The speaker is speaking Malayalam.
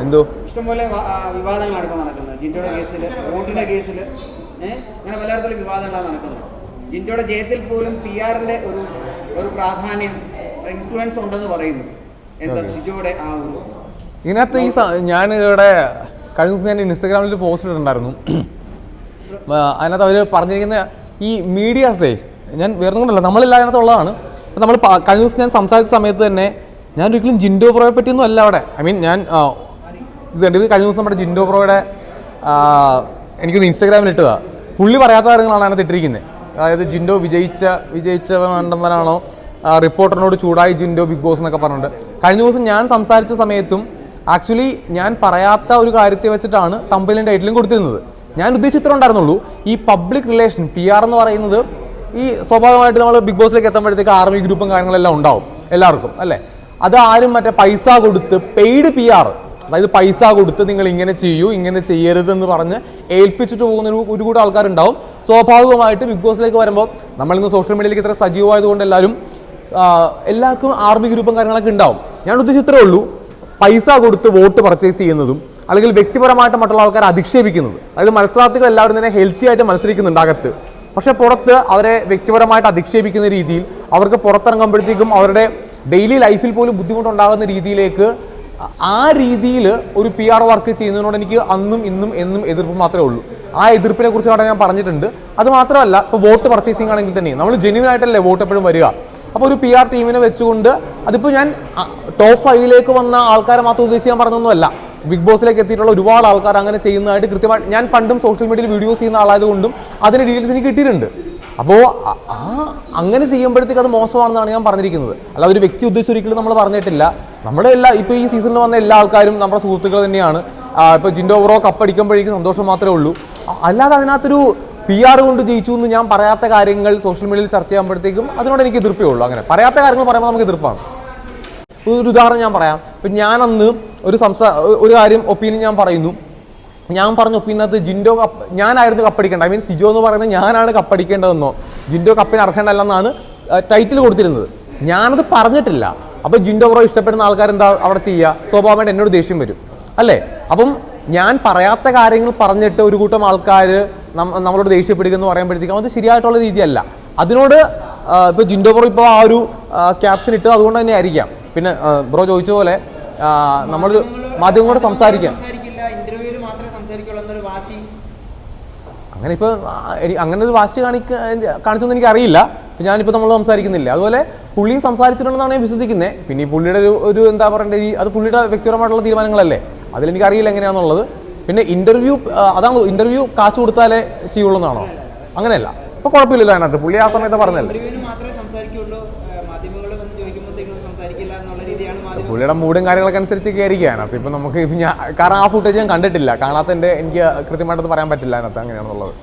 എന്തോ? ഇഷ്ടംപോലെ വ- ആ, വിവാദങ്ങളാണ് ഇപ്പോൾ നടക്കുന്നത്. ജിൻഡോയുടെ കേസിൽ റോട്ടിന്റെ കേസിൽ അങ്ങനെ പലതരത്തിലും വിവാദങ്ങളാണ് നടക്കുന്നത്. ജിൻഡോയുടെ ജയത്തിൽ പോലും പി ആറിന്റെ ഒരു ഒരു പ്രാധാന്യം ഇൻഫ്ലുവൻസ് ഉണ്ടെന്ന് പറയുന്നു. എന്താ സിജോയുടെ ആ ഒരു ഇതിനകത്ത് ഈ ഞാൻ ഇവിടെ കഴിഞ്ഞ ദിവസം ഞാൻ ഇൻസ്റ്റാഗ്രാമിൽ പോസ്റ്റ് ഇട്ടിട്ടുണ്ടായിരുന്നു. അതിനകത്ത് അവർ പറഞ്ഞിരിക്കുന്ന ഈ മീഡിയാസേ ഞാൻ വേറെ കൊണ്ടല്ല നമ്മളില്ല അതിനകത്ത് ഉള്ളതാണ്. അപ്പം നമ്മൾ കഴിഞ്ഞ ദിവസം ഞാൻ സംസാരിച്ച സമയത്ത് തന്നെ ഞാൻ ഒരിക്കലും ജിൻഡോ പ്രോയെ പറ്റിയൊന്നും അല്ല അവിടെ. ഐ മീൻ ഞാൻ ഇത് എന്റെ കഴിഞ്ഞ ദിവസം നമ്മുടെ ജിൻഡോ പ്രോയുടെ എനിക്കൊന്ന് ഇൻസ്റ്റാഗ്രാമിൽ ഇട്ടതാ. പുള്ളി പറയാത്ത കാര്യങ്ങളാണ് അതിനകത്ത് ഇട്ടിരിക്കുന്നത് അതായത് ജിൻഡോ വിജയിച്ച വിജയിച്ച മണ്ടമ്പനാണോ റിപ്പോർട്ടറിനോട് ചൂടായി ജിൻഡോ ബിഗ് ബോസ് എന്നൊക്കെ പറഞ്ഞിട്ടുണ്ട്. കഴിഞ്ഞ ദിവസം ഞാൻ സംസാരിച്ച സമയത്തും ആക്ച്വലി ഞാൻ പറയാത്ത ഒരു കാര്യത്തെ വെച്ചിട്ടാണ് തമ്പലിന്റെ ടൈറ്റിലും കൊടുത്തിരുന്നത്. ഞാൻ ഉദ്ദേശിച്ച ഇത്ര ഉണ്ടായിരുന്നുള്ളൂ. ഈ പബ്ലിക് റിലേഷൻ പി ആർ എന്ന് പറയുന്നത് ഈ സ്വാഭാവികമായിട്ട് നമ്മൾ ബിഗ് ബോസിലേക്ക് എത്തുമ്പോഴത്തേക്ക് ആർമി ഗ്രൂപ്പും കാര്യങ്ങളെല്ലാം ഉണ്ടാവും എല്ലാവർക്കും അല്ലേ? അത് ആരും മറ്റേ പൈസ കൊടുത്ത് പെയ്ഡ് പി ആർ അതായത് പൈസ കൊടുത്ത് നിങ്ങൾ ഇങ്ങനെ ചെയ്യൂ ഇങ്ങനെ ചെയ്യരുത് എന്ന് പറഞ്ഞ് ഏൽപ്പിച്ചിട്ട് പോകുന്ന ഒരു ഒരു കൂട്ടം ആൾക്കാരുണ്ടാവും. സ്വാഭാവികമായിട്ട് ബിഗ് ബോസിലേക്ക് വരുമ്പോൾ നമ്മൾ നമ്മളിന്ന് സോഷ്യൽ മീഡിയയിലേക്ക് ഇത്ര സജീവമായതുകൊണ്ട് എല്ലാവരും എല്ലാവർക്കും ആർമി ഗ്രൂപ്പും കാര്യങ്ങളൊക്കെ ഉണ്ടാവും. ഞാൻ ഉദ്ദേശിച്ച ഇത്രേ ഉള്ളൂ. പൈസ കൊടുത്ത് വോട്ട് പർച്ചേസ് ചെയ്യുന്നതും അല്ലെങ്കിൽ വ്യക്തിപരമായിട്ട് മറ്റുള്ള ആൾക്കാരെ അധിക്ഷേപിക്കുന്നത്. അതായത് മത്സരാർത്ഥികൾ എല്ലാവരും തന്നെ ഹെൽത്തി ആയിട്ട് മത്സരിക്കുന്നുണ്ട് അകത്ത്. പക്ഷെ പുറത്ത് അവരെ വ്യക്തിപരമായിട്ട് അധിക്ഷേപിക്കുന്ന രീതിയിൽ അവർക്ക് പുറത്തിറങ്ങുമ്പോഴത്തേക്കും അവരുടെ ഡെയിലി ലൈഫിൽ പോലും ബുദ്ധിമുട്ടുണ്ടാകുന്ന രീതിയിലേക്ക് ആ രീതിയിൽ ഒരു പി ആർ വർക്ക് ചെയ്യുന്നതിനോട് എനിക്ക് അന്നും ഇന്നും എന്നും എതിർപ്പ് മാത്രമേ ഉള്ളൂ. ആ എതിർപ്പിനെ കുറിച്ച് ഞാൻ പറഞ്ഞിട്ടുണ്ട്. അത് മാത്രമല്ല ഇപ്പോൾ വോട്ട് പർച്ചേസിംഗ് ആണെങ്കിൽ തന്നെ നമ്മൾ ജെന്യൂൻ ആയിട്ടല്ലേ വോട്ട് എപ്പോഴും വരിക? അപ്പോൾ ഒരു പി ആർ ടീമിനെ വെച്ചുകൊണ്ട് അതിപ്പോൾ ഞാൻ ടോപ്പ് ഫൈവിലേക്ക് വന്ന ആൾക്കാരെ മാത്രം ഉദ്ദേശിക്കാൻ പറഞ്ഞൊന്നുമല്ല ബിഗ് ബോസിലേക്ക് എത്തിയിട്ടുള്ള ഒരുപാട് ആൾക്കാർ അങ്ങനെ ചെയ്യുന്നതായിട്ട് കൃത്യമായിട്ട് ഞാൻ പണ്ടും സോഷ്യൽ മീഡിയയിൽ വീഡിയോസ് ചെയ്യുന്ന ആളായതുകൊണ്ടും അതിന്റെ ഡീറ്റെയിൽസ് എനിക്ക് കിട്ടിയിട്ടുണ്ട്. അപ്പോൾ ആ അങ്ങനെ ചെയ്യുമ്പോഴത്തേക്ക് അത് മോശമാണെന്നാണ് ഞാൻ പറഞ്ഞിരിക്കുന്നത്. അല്ല ഒരു വ്യക്തി ഉദ്ദേശിച്ച് ഒരിക്കലും നമ്മൾ പറഞ്ഞിട്ടില്ല. നമ്മുടെ എല്ലാ ഇപ്പോൾ ഈ സീസണിൽ വന്ന എല്ലാ ആൾക്കാരും നമ്മുടെ സുഹൃത്തുക്കൾ തന്നെയാണ്. ഇപ്പോൾ ജിൻഡോ കപ്പ് കപ്പടിക്കുമ്പോഴേക്കും സന്തോഷം മാത്രമേ ഉള്ളൂ. അല്ലാതെ അതിനകത്തൊരു പി ആർ കൊണ്ട് ജയിച്ചു എന്ന് ഞാൻ പറയാത്ത കാര്യങ്ങൾ സോഷ്യൽ മീഡിയയിൽ ചർച്ച ചെയ്യുമ്പോഴത്തേക്കും അതിനോട് എനിക്ക് എതിർപ്പേ ഉള്ളൂ അങ്ങനെ. പറയാത്ത കാര്യങ്ങൾ പറയുമ്പോൾ നമുക്ക് എതിർപ്പാണ്. ഒരു ഉദാഹരണം ഞാൻ പറയാം. ഇപ്പം ഞാനന്ന് ഒരു സംസാ ഒരു കാര്യം ഒപ്പീനിയൻ ഞാൻ പറയുന്നു. ഞാൻ പറഞ്ഞു പിന്നെ അത് ജിൻഡോ കപ്പ് ഞാനായിരുന്നു കപ്പടിക്കേണ്ടത്. ഐ മീൻ സിജോ എന്ന് പറയുന്നത് ഞാനാണ് കപ്പടിക്കേണ്ടതെന്നോ. ജിൻഡോ കപ്പിന് അർഹണ്ടല്ലെന്നാണ് ടൈറ്റിൽ കൊടുത്തിരുന്നത്. ഞാനത് പറഞ്ഞിട്ടില്ല. അപ്പോൾ ജിൻഡോ ബ്രോ ഇഷ്ടപ്പെടുന്ന ആൾക്കാർ എന്താ അവിടെ ചെയ്യുക? സ്വാഭാവികമായിട്ട് എന്നോട് ദേഷ്യം വരും. അല്ലേ? അപ്പം ഞാൻ പറയാത്ത കാര്യങ്ങൾ പറഞ്ഞിട്ട് ഒരു കൂട്ടം ആൾക്കാർ നമ്മളോട് ദേഷ്യപ്പെടുക എന്ന് പറയുമ്പോഴത്തേക്കും അത് ശരിയായിട്ടുള്ള രീതിയല്ല. അതിനോട് ഇപ്പോൾ ജിൻഡോ ബ്രോ ഇപ്പോൾ ആ ഒരു ക്യാപ്ഷൻ ഇട്ടത് അതുകൊണ്ട് തന്നെ ആയിരിക്കാം. പിന്നെ ബ്രോ ചോദിച്ച പോലെ നമ്മൾ മാധ്യമങ്ങളോട് സംസാരിക്കാം സംസാരിക്കില്ല ഇന്റർവ്യൂവിൽ മാത്രമേ സംസാരിക്കുള്ളൂ എന്നൊരു വാശി അങ്ങനെ ഇപ്പോൾ അങ്ങനെ ഒരു വാശി കാണിക്ക കാണിച്ചൊന്നും എനിക്ക് അറിയില്ല ഇപ്പം ഞാനിപ്പോൾ നമ്മൾ സംസാരിക്കുന്നില്ല? അതുപോലെ പുള്ളിയും സംസാരിച്ചിട്ടുണ്ടെന്നാണ് ഞാൻ വിശ്വസിക്കുന്നത് പിന്നെ ഈ പുള്ളിയുടെ ഒരു ഒരു എന്താ പറയണ്ടേ ഈ അത് പുള്ളിയുടെ വ്യക്തിപരമായിട്ടുള്ള തീരുമാനങ്ങളല്ലേ? അതിലെനിക്ക് അറിയില്ല എങ്ങനെയാണെന്നുള്ളത് പിന്നെ ഇന്റർവ്യൂ അതാണ് ഇന്റർവ്യൂ കാശ് കൊടുത്താലേ ചെയ്യുള്ളൂ എന്നാണോ? അങ്ങനെയല്ല. അപ്പോൾ കുഴപ്പമില്ലല്ലോ അതിനകത്ത്. പുള്ളി ആ സമയത്ത് പറഞ്ഞല്ലേ സംസാരിക്കുള്ളൂ മാധ്യമങ്ങൾ വന്ന് ചോദിക്കുമ്പോഴത്തേക്കും സംസാരിക്കില്ല എന്നുള്ള രീതിയാണ് പുള്ളിയുടെ മൂടും കാര്യങ്ങളൊക്കെ അനുസരിച്ച് കയറിയാണ് അപ്പൊ ഇപ്പം നമുക്ക് ഞാൻ കാരണം ആ ഫുട്ടേജ് ഞാൻ കണ്ടിട്ടില്ല. കാണാത്തതിന്റെ എനിക്ക് കൃത്യമായിട്ട് പറയാൻ പറ്റില്ല അതിനകത്ത് അങ്ങനെയാണെന്നുള്ളത്.